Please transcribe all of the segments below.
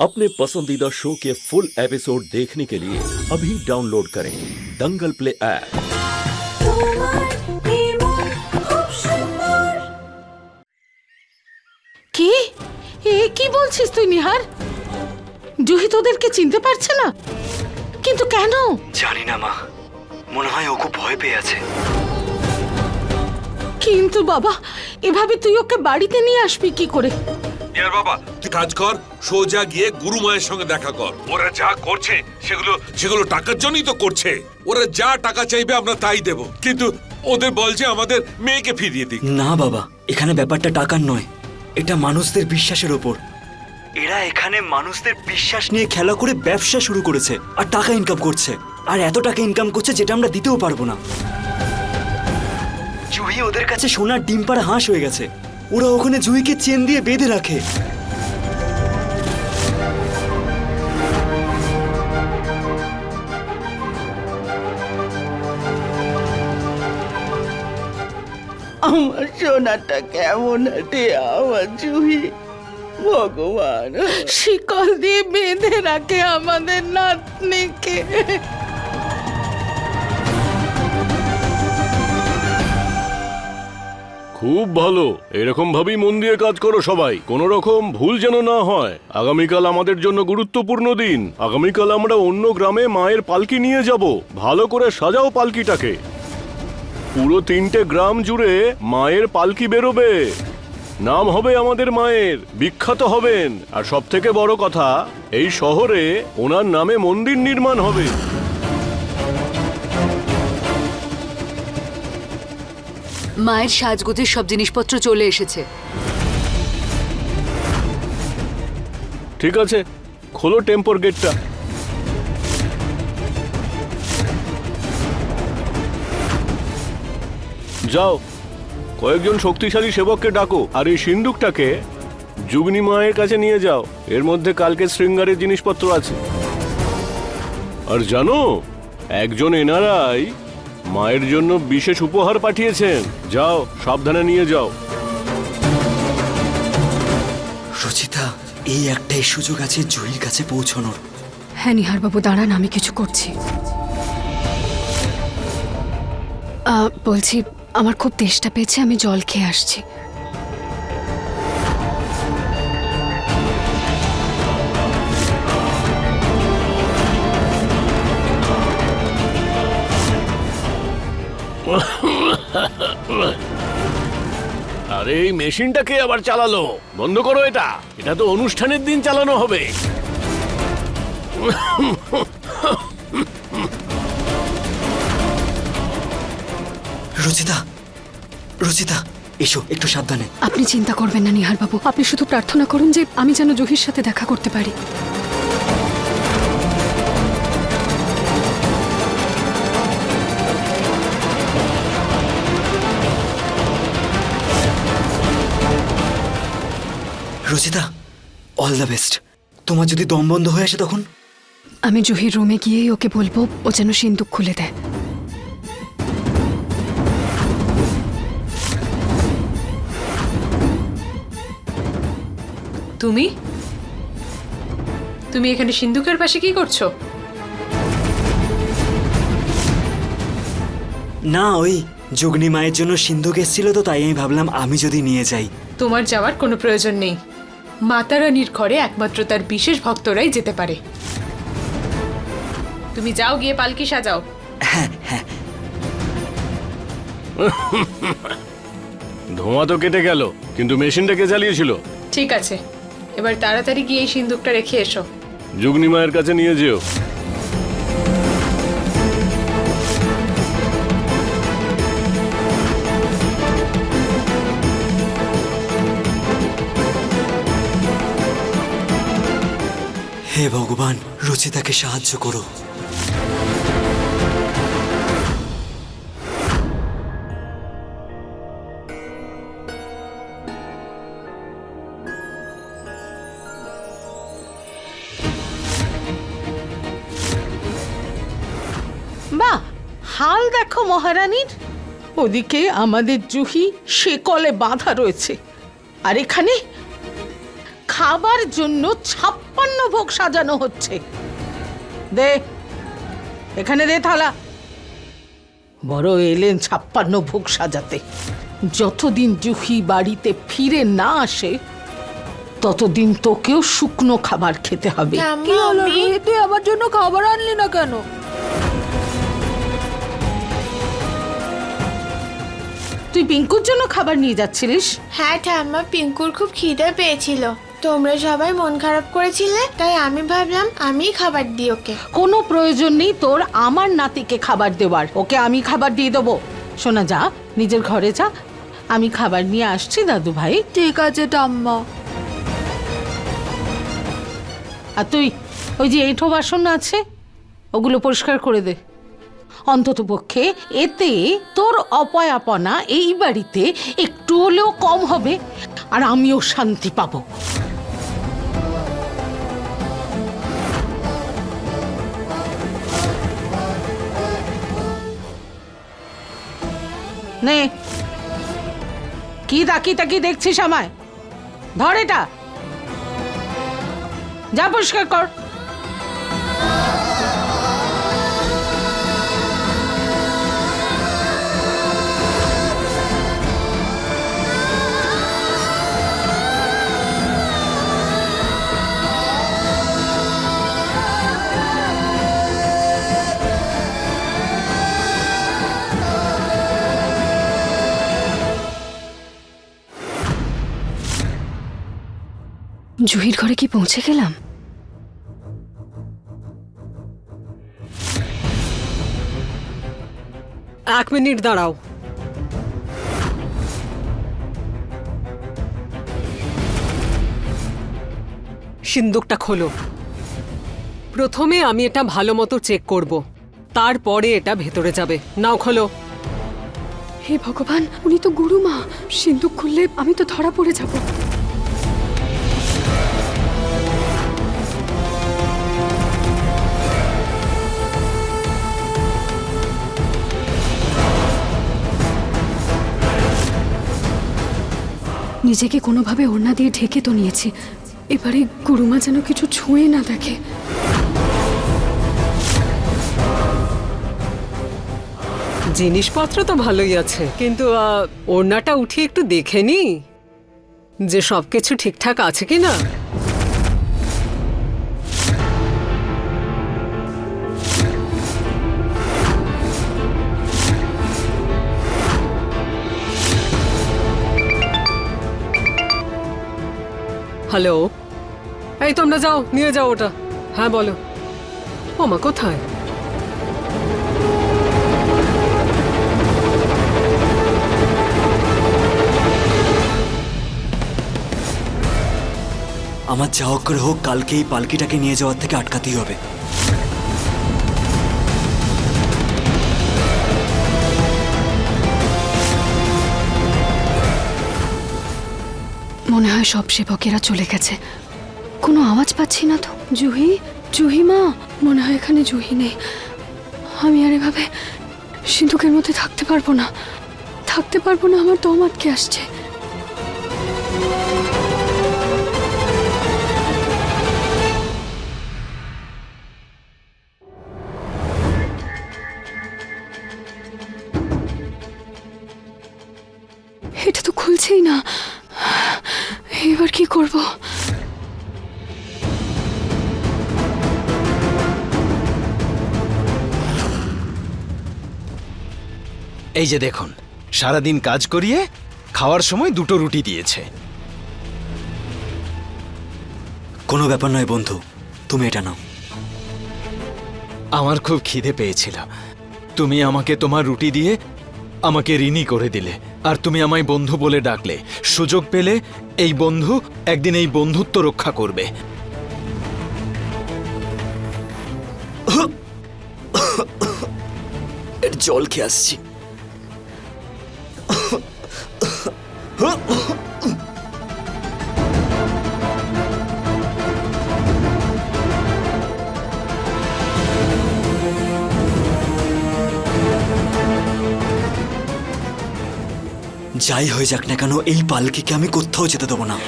अपने पसंदीदा शो के फुल एपिसोड देखने के लिए अभी डाउनलोड करें दंगल प्ले ऐप তোমার নির্মল খুব সুন্দর কি এ কি বলছিস তুই নিহার জুহি তোদেরকে চিনতে পারছে না কিন্তু কেন জানি না মা মনে হয় ও খুব ভয় পেয়ে আছে কিন্তু বাবা এভাবে তুই ওকে বাড়িতে নিয়ে আসবি কি করে ইয়ার বাবা। তুই কাজ কর সোজা গিয়ে গুরু মায়ের সঙ্গে দেখা কর। ওরা যা করছে সেগুলো সেগুলো টাকার জন্যই তো করছে। ওরা যা টাকা চাইবে আমরা তাই দেব। কিন্তু ওদের বল যে আমাদের মেয়েকে ফিরিয়ে দিক। না বাবা এখানে ব্যাপারটা টাকার নয়। এটা মানুষদের বিশ্বাসের ওপর। এরা এখানে মানুষদের বিশ্বাস নিয়ে খেলা করে ব্যবসা শুরু করেছে আর টাকা ইনকাম করছে। আর এত টাকা ইনকাম করছে যেটা আমরা দিতেও পারব না। জুহি ওদের কাছে সোনার ডিম পাড়া হাঁস হয়ে গেছে। ওরা ওখানে জুহিকে চেন দিয়ে বেঁধে রাখে। আমার সোনাটা কেমন আছে আমার জুহি ভগবান। শিকল দিয়ে বেঁধে রাখে আমাদের নাতনিকে। খুব ভালো। এরকম ভাবেই মন দিয়ে কাজ করো সবাই। কোন রকম ভুল যেন না হয়। আগামীকাল আমাদের জন্য গুরুত্বপূর্ণ দিন। আগামীকাল আমরা অন্য গ্রামে মায়ের পালকি নিয়ে যাব। ভালো করে সাজাও পালকিটাকে। পুরো তিনটে গ্রাম জুড়ে মায়ের পালকি বেরোবে। নাম হবে আমাদের মায়ের। বিখ্যাত হবেন। আর সব থেকে বড় কথা, এই শহরে ওনার নামে মন্দির নির্মাণ হবে। মায়ের সাজগোজের সব জিনিসপত্র চলে এসেছে। ঠিক আছে, খোলো টেম্পোর গেটটা। যাও, কয়েকজন শক্তিশালী সেবককে ডাকো, আর এই সিন্দুকটাকে যুগনি মায়ের কাছে নিয়ে যাও। এর মধ্যে কালকে শৃঙ্গারের জিনিসপত্র আছে। আর জানো, একজন এনারাই মায়ের জন্য বিশেষ উপহার পাঠিয়েছেন। যাও সাবধানে নিয়ে যাও। রচিতা এই একটাই সুযোগ আছে জুহির কাছে পৌঁছানোর। হ্যাঁ নিহারবাবু দাঁড়ান আমি কিছু করছি। বলছি আমার খুব তেষ্টা পেয়েছে আমি জল খেয়ে আসছি। আরে এই মেশিনটাকে আবার চালালো? বন্ধ করো এটা। এটা তো অনুষ্ঠানের দিন চালানো হবে। রচিতা রচিতা এসো একটু সাবধানে। আপনি চিন্তা করবেন না নিহারবাবু। আপনি শুধু প্রার্থনা করুন যে আমি যেন জহির সাথে দেখা করতে পারি। রচিতা অল দ্য বেস্ট তোমার যদি দম বন্ধ হয়ে আসে তখন? আমি জহির রুমে গিয়েই ওকে বলব ও যেন সিন্দুক খুলে দেয়। তুমি? তুমি এখানে সিন্ধুকের পাশে কি করছ? না ওই যুগনি মায়ের জন্য সিন্ধুক এসেছিল তো তাই আমি ভাবলাম আমি যদি নিয়ে যাই। তোমার যাওয়ার কোনো প্রয়োজন নেই। মাতা রানীর ঘরে একমাত্র তার বিশেষ ভক্তরাই যেতে পারে। তুমি যাও গিয়ে পালকি সাজাও। হ্যাঁ হ্যাঁ। ধোঁয়া তো কেটে গেল কিন্তু মেশিনটাকে চালিয়েছিল? ঠিক আছে এবার তাড়াতাড়ি গিয়ে এই সিন্দুকটা রেখে এসো। যুগনি মায়ের কাছে নিয়ে যেও। হে ভগবান, রচিতাকে সাহায্য করো। বাহ হাল দেখো মহারানীর। ওদিকে আমাদের জুহি শেকলে বাঁধা রয়েছে। আর এখানে খাবার জন্য ছাপ্পান্ন ভোগ সাজানো হচ্ছে। দে এখানে দে থালা। বড় এলেন ছাপ্পান্ন ভোগ সাজাতে। যতদিন জুহি বাড়িতে ফিরে না আসে ততদিন তোকেও শুকনো খাবার খেতে হবে। কি হলো? রুহি তুই আমার জন্য খাবার আনলি না কেন? তুই পিঙ্কুর জন্য খাবার নিয়ে যাচ্ছিলিস? হ্যাঁ ঠাম্মা পিঙ্কুর খুব খিদে পেয়েছিল। তোমরা সবাই মন খারাপ করেছিলে তাই আমি ভাবলাম আমি খাবার দিই ওকে। কোনো প্রয়োজন নেই তোর আমার নাতিকে খাবার দেওয়ার। ওকে আমি খাবার দিয়ে দেবো। শোনা যা নিজের ঘরে যা। আমি খাবার নিয়ে আসছি দাদু ভাই। ঠিক আছে ঠাম্মা। আর তুই ওই যে এঁঠো বাসন আছে ওগুলো পরিষ্কার করে দে। অন্তত পক্ষে এতে তোর অপয়াপনা এই বাড়িতে একটু হলেও কম হবে আর আমিও শান্তি পাবো। নে। কি তাকি তাকি দেখছিস আমায়? ধর এটা। যা পরিষ্কার কর। জুহির ঘরে কি পৌঁছে গেলাম? এক মিনিট দাঁড়াও। সিন্দুকটা খোলো। প্রথমে আমি এটা ভালো মতো চেক করব। তারপরে এটা ভেতরে যাবে। নাও খোলো। হে ভগবান উনি তো গুরুমা সিন্দুক খুললে আমি তো ধরা পড়ে যাব। নিজেকে কোনোভাবে ওড়না দিয়ে ঢেকে তো নিয়েছি। এবারে গুরুমা যেন কিছু ছুঁয়ে না দেখে। জিনিসপত্র তো ভালোই আছে, কিন্তু ওড়নাটা উঠিয়ে একটু দেখে নি যে সব কিছু ঠিকঠাক আছে কি না হ্যালো। এই তোমরা যাও, নিয়ে যাও ওটা। হ্যাঁ বলো। ও মা, কোথায়? আমার যা হোক হোক কালকে এই পালকিটাকে নিয়ে যাওয়ার থেকে আটকাতেই হবে। মনে হয় সব সেবকেরা চলে গেছে। কোনো আওয়াজ পাচ্ছি না তো। জুহি জুহি মা, মনে হয় এখানে জুহি নেই। আমি আর এভাবে সিন্ধুকের মধ্যে থাকতে পারব না। থাকতে পারব না, আমার দম আটকে আসছে। এটা তো খুলছেই না। এবার কি করব? এই যে দেখুন সারাদিন কাজ করিয়ে খাওয়ার সময় দুটো রুটি দিয়েছে। কোনো ব্যাপার নয় বন্ধু তুমি এটা নাও। আমার খুব খিদে পেয়েছিল। তুমি আমাকে তোমার রুটি দিয়ে আমাকে ঋণী করে দিলে। আর তুমি আমায় বন্ধু বলে ডাকলে। সুযোগ পেলে এই বন্ধু একদিন এই বন্ধুত্ব রক্ষা করবে। এর জল খেয়ে আসছি। যাই হয়ে যাক না কেন, এই পালকিকে আমি কোথাও যেতে দেবো না।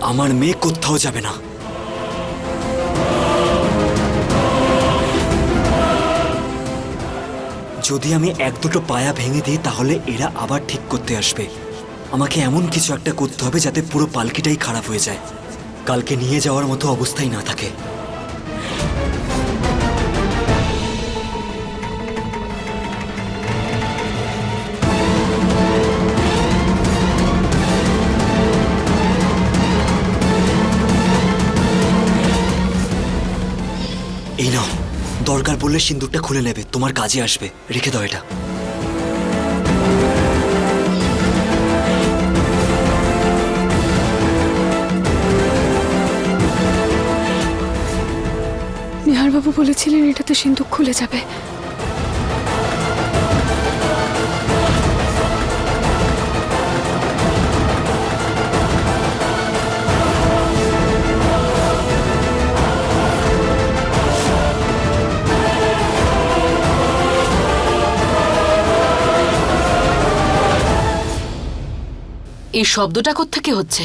আমার মেয়ে কোথাও যাবে না। যদি আমি এক দুটো পায়া ভেঙে দিই, তাহলে এরা আবার ঠিক করতে আসবে। আমাকে এমন কিছু একটা করতে হবে যাতে পুরো পালকিটাই খারাপ হয়ে যায়। কালকে নিয়ে যাওয়ার মতো অবস্থাই না থাকে। এই নাও। দরকার পড়লে সিন্দুকটা খুলে নেবে, তোমার কাজে আসবে। রেখে দাও এটা। নিহারবাবু বলেছিলেন এটাতে সিন্দুক খুলে যাবে। এই শব্দটা কোত্থেকে হচ্ছে?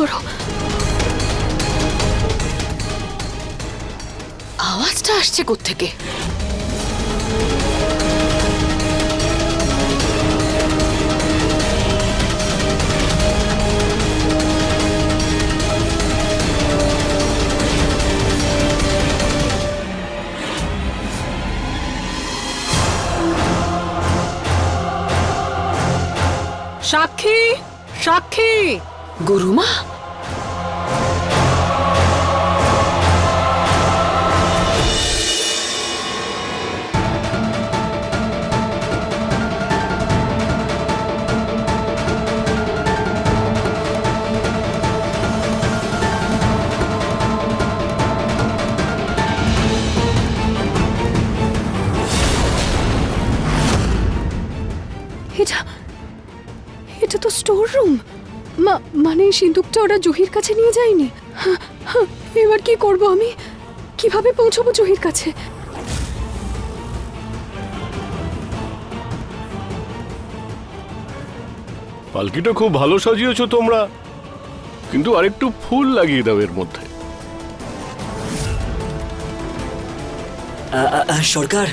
করো। আওয়াজটা আসছে কোত্থেকে? সাক্ষী সাক্ষী! গুরুমা? এটা এটা তো স্টোর রুম মানে সিন্দুকটা ওরা জহির কাছে নিয়ে যায়নি? হা, হা, এবার কি করব আমি? কীভাবে পৌঁছবো জহির কাছে? পালকিটা খুব ভালো সাজিয়েছো তোমরা। কিন্তু আরেকটু ফুল লাগিয়ে দাও এর মধ্যে। সরকার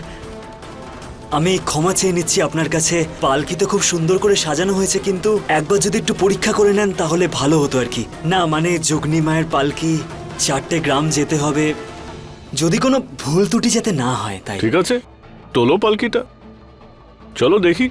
আমি ক্ষমা চেয়ে নিচ্ছি আপনার কাছে। পালকি তো খুব সুন্দর করে সাজানো হয়েছে, কিন্তু একবার যদি একটু পরীক্ষা করে নেন, তাহলে ভালো হতো আর কি। না মানে যোগনি মায়ের পালকি, চারটে গ্রাম যেতে হবে। যদি কোনো ভুল ত্রুটি যাতে না হয়, তাই। ঠিক আছে, তোলো পালকিটা। চলো দেখি।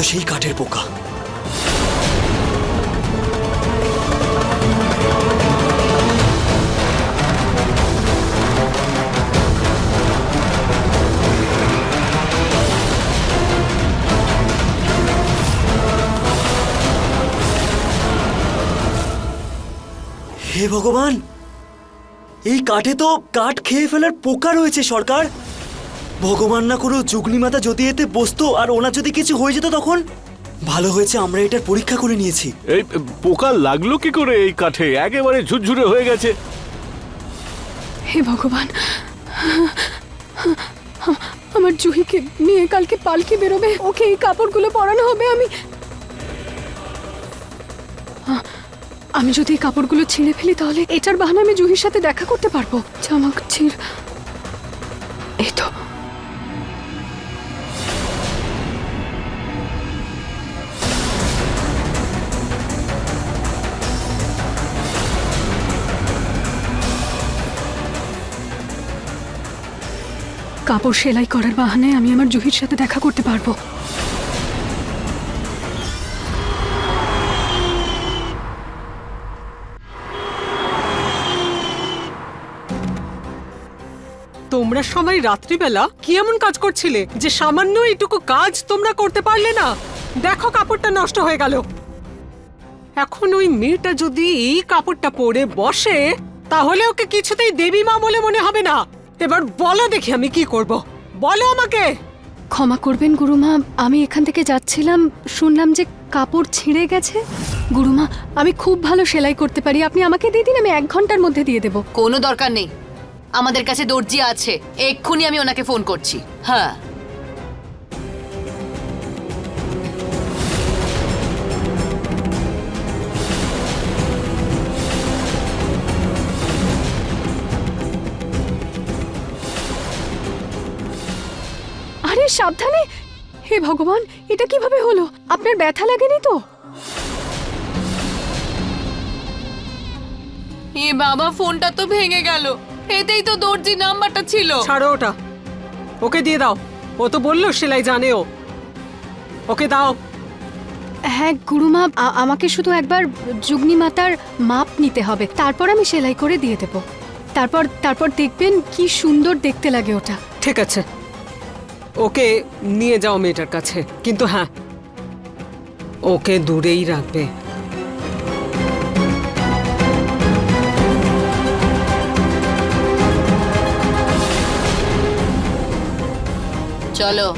তো সেই কাঠের পোকা। হে ভগবান! এই কাঠে তো কাঠ খেয়ে ফেলার পোকা রয়েছে সরকার। ভগবান না করো যুগনি মাতা যদি এতে বসতো আর ওনার যদি কিছু হয়ে যেত তখন? ভালো হয়েছে আমরা এটার পরীক্ষা করে নিয়েছি। এই পোকা লাগল কি করে এই কাঠে? একেবারে ঝুরঝুরে হয়ে গেছে। হে ভগবান আমার জুহিকে নিয়ে কালকে পালকি বেরোবে ওকে এই কাপড়গুলো পরানো হবে আমি। আমি যদি এই কাপড়গুলো ছিঁড়ে ফেলি তাহলে এটার বাহানা আমি জুহির সাথে দেখা করতে পারব। জামা ছিঁড় কাপড় সেলাই করার বাহানায় আমি আমার জুহির সাথে দেখা করতে পারব। তোমরা সবাই রাত্রিবেলা কি এমন কাজ করছিলে যে সামান্য এইটুকু কাজ তোমরা করতে পারলে না? দেখো কাপড়টা নষ্ট হয়ে গেল। এখন ওই মেয়েটা যদি এই কাপড়টা পরে বসে, তাহলে ওকে কিছুতেই দেবী মা বলে মনে হবে না। এবার বলো দেখি আমি কি করব। বলো আমাকে। ক্ষমা করবেন গুরুমা। আমি এখান থেকে যাচ্ছিলাম শুনলাম যে কাপড় ছিঁড়ে গেছে। গুরুমা আমি খুব ভালো সেলাই করতে পারি। আপনি আমাকে দিয়ে দিন আমি এক ঘণ্টার মধ্যে দিয়ে দেব। কোনো দরকার নেই। আমাদের কাছে দর্জি আছে। এক্ষুনি আমি ওনাকে ফোন করছি। হ্যাঁ। সাবধানে? হে ভগবান এটা কীভাবে হলো? আপনার ব্যথা লাগেনি তো? এ বাবা ফোনটা তো ভেঙে গেল। এতেই তো দর্জি নাম্বারটা ছিল। ছাড়ো ওটা। ওকে দিয়ে দাও। ও তো বলল সেলাই জানে ও। ওকে দাও। হ্যাঁ গুরুমা আ- আমাকে শুধু একবার যুগ্নি মাতার মাপ নিতে হবে। তারপর আমি সেলাই করে দিয়ে দেব। তারপর তারপর দেখবেন কি সুন্দর দেখতে লাগে ওটা। ঠিক আছে। ওকে নিয়ে যাও মেয়েটার কাছে। কিন্তু হ্যাঁ ওকে দূরেই রাখবে। চলো।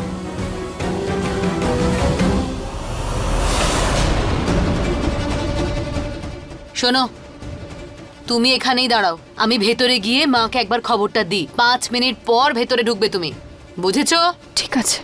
শোনো, তুমি এখানেই দাঁড়াও। আমি ভেতরে গিয়ে মাকে একবার খবরটা দিই। পাঁচ মিনিট পর ভেতরে ঢুকবে তুমি। বুঝেছ? ঠিক আছে।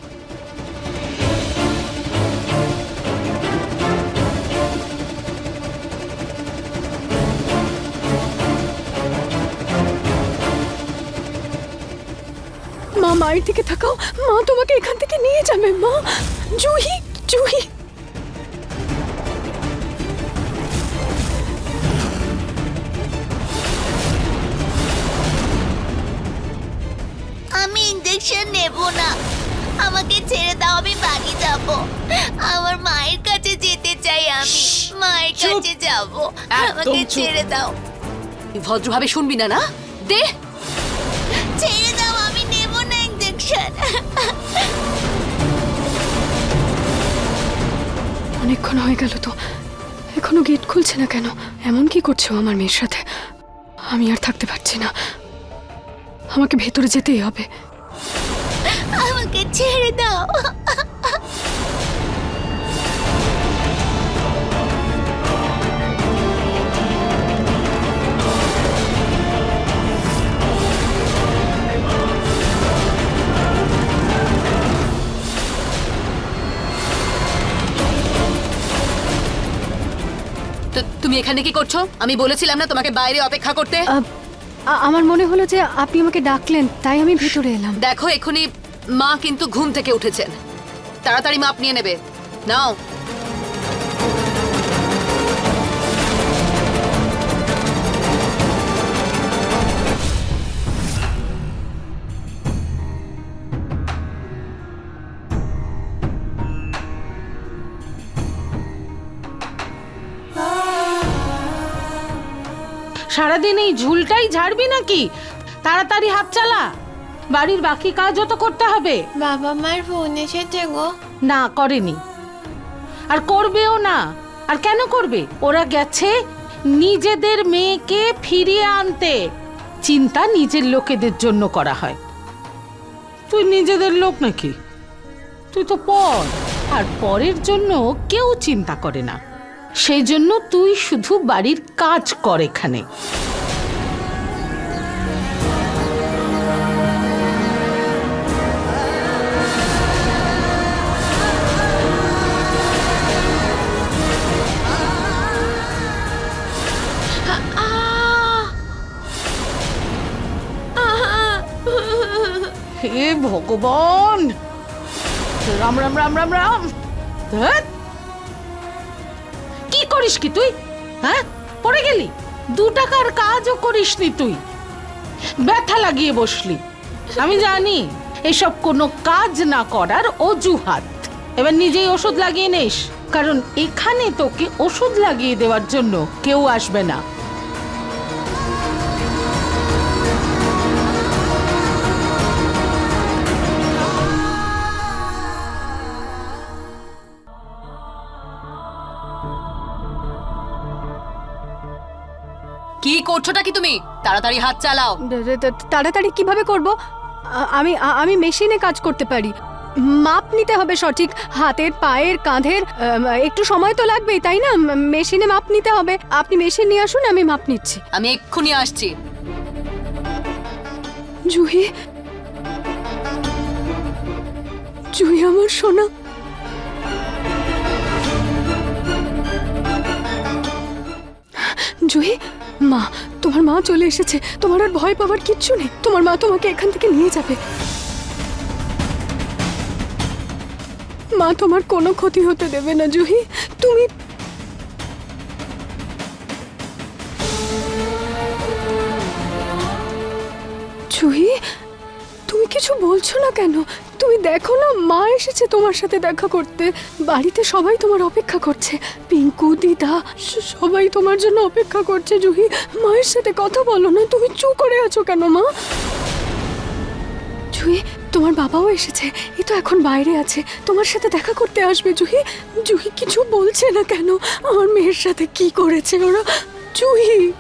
মা, মায়ের দিকে থাকাও মা তোমাকে এখান থেকে নিয়ে যাবে, মা। জুহি জুহি। ইঞ্জেকশন না। আমাকে ছেড়ে দাও আমি বাড়ি যাব। আমার মায়ের কাছে যেতে চাই আমি। মায়ের কাছে যাব। আমাকে ছেড়ে দাও। তুই ভদ্রভাবে শুনবি না না? দে। ছেড়ে দাও আমি নেব না ইঞ্জেকশন অনেকক্ষণ হয়ে গেল তো। এখনও গেট খুলছে না কেন? এমন কি করছ আমার মেয়ের সাথে? আমি আর থাকতে পারছি না। আমাকে ভেতরে যেতেই হবে। আমাকে ছেড়ে দাও। তো তুমি এখানে কি করছ? আমি বলেছিলাম না তোমাকে বাইরে অপেক্ষা করতে। আমার মনে হলো যে আপনি আমাকে ডাকলেন তাই আমি ভেতরে এলাম। দেখো এখনই মা কিন্তু ঘুম থেকে উঠেছেন। তাড়াতাড়ি মাপ নিয়ে নেবে। নাও। সারাদিন এই ঝুলটাই ঝাড়বি নাকি? তাড়াতাড়ি হাত চালা। বাড়ির বাকি কাজও তো করতে হবে। বাবা মার ফোন এসেছে গো। না করেনি। আর করবেও না। আর কেন করবে? ওরা গেছে নিজেদের মেয়েকে ফিরিয়ে আনতে। চিন্তা নিজের লোকেদের জন্য করা হয়। তুই নিজেদের লোক নাকি? তুই তো পর। আর পরের জন্য কেউ চিন্তা করে না। সেই জন্য তুই শুধু বাড়ির কাজ কর এখানে। ভগবান। রাম রাম রাম রাম রাম। কি করিস কি তুই? হ্যাঁ? পড়ে গেলি? দু টাকার কাজও করিসনি তুই। ব্যথা লাগিয়ে বসলি। আমি জানি এসব কোনো কাজ না করার অজুহাত। এবার নিজেই ওষুধ লাগিয়ে নিস। কারণ এখানে তোকে ওষুধ লাগিয়ে দেওয়ার জন্য কেউ আসবে না। করছোটা কি তুমি? তাড়াতাড়ি হাত চালাও। তাড়াতাড়ি কীভাবে করব? আমি আমি মেশিনে কাজ করতে পারি। মাপ নিতে হবে সঠিক। হাতের পায়ের কাঁধের একটু সময় তো লাগবেই তাই না? মেশিনে মাপ নিতে হবে। আপনি মেশিন নিয়ে আসুন আমি মাপ নিচ্ছি। আমি এক্ষুনি আসছি। জুহি। জুহি আমার সোনা। জুহি মা, তোমার মা চলে এসেছে। তোমার আর ভয় পাওয়ার কিচ্ছু নেই। তোমার মা তোমাকে এখান থেকে নিয়ে যাবে। মা, তোমার কোনো ক্ষতি হতে দেবে না, জুহি। তুমি জুহি বলছো না কেন? তুমি দেখো না, মা এসেছে তোমার সাথে দেখা করতে। বাড়িতে সবাই তোমার অপেক্ষা করছে। পিঙ্কু, দিদা সবাই তোমার জন্য অপেক্ষা করছে, জুহি। মায়ের সাথে কথা বলো না, তুমি চু করে আছো কেন, মা? জুহি, তোমার বাবাও এসেছে। এ তো এখন বাইরে আছে। তোমার সাথে দেখা করতে আসবে, জুহি। জুহি, কিছু বলছে না কেন? আমার মেয়ের সাথে কি করেছে ওরা? জুহি!